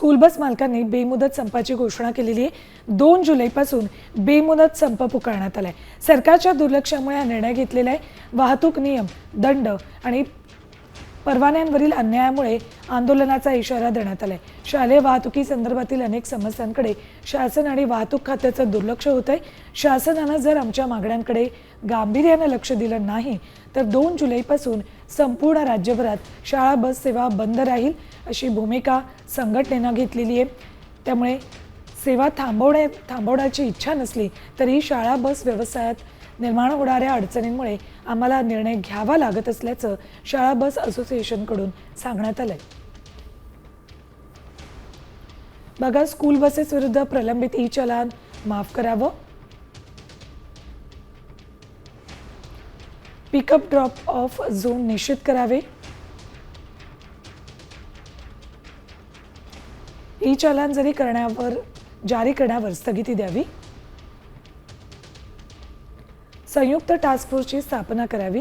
School bus मालकांनी बेमुदत संपाची घोषणा केलेली आहे. दोन जुलैपासून बेमुदत संप पुकारण्यात आलाय. सरकारच्या दुर्लक्षामुळे हा निर्णय घेतलेला आहे. वाहतूक नियम दंड आणि परवान्यांवरील अन्यायामुळे आंदोलनाचा इशारा देण्यात आलाय. शालेय वाहतुकी संदर्भातील अनेक समस्यांकडे शासन आणि वाहतूक खात्याचं दुर्लक्ष होत आहे शासनानं जर आमच्या मागण्यांकडे गांभीर्यानं लक्ष दिलं नाही तर दोन जुलैपासून संपूर्ण राज्यभरात शाळा बस सेवा बंद राहील अशी भूमिका संघटनेनं घेतलेली आहे. त्यामुळे सेवा थांबवण्या थांबवण्याची इच्छा नसली तरी शाळा बस व्यवसायात निर्माण होणाऱ्या अडचणींमुळे आम्हाला निर्णय घ्यावा लागत असल्याचं शाळा बस असोसिएशनकडून सांगण्यात आलंय. बघा स्कूल बसेस विरुद्ध प्रलंबित ई चलान माफ करावं. पिकअप ड्रॉप ऑफ झोन निश्चित करावे. ई चलान जरी करण्यावर जारी करण्यावर स्थगिती द्यावी. संयुक्त टास्क फोर्सची स्थापना करावी.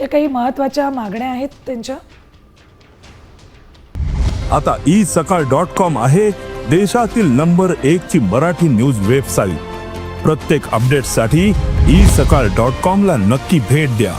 या काही महत्त्वाच्या मागण्या आहेत त्यांच्या. आता ई सकाळ डॉट कॉम आहे देशातील नंबर एक ची मराठी न्यूज वेबसाईट प्रत्येक अपडेटसाठी ई सकाळ डॉट कॉम ला नक्की भेट द्या.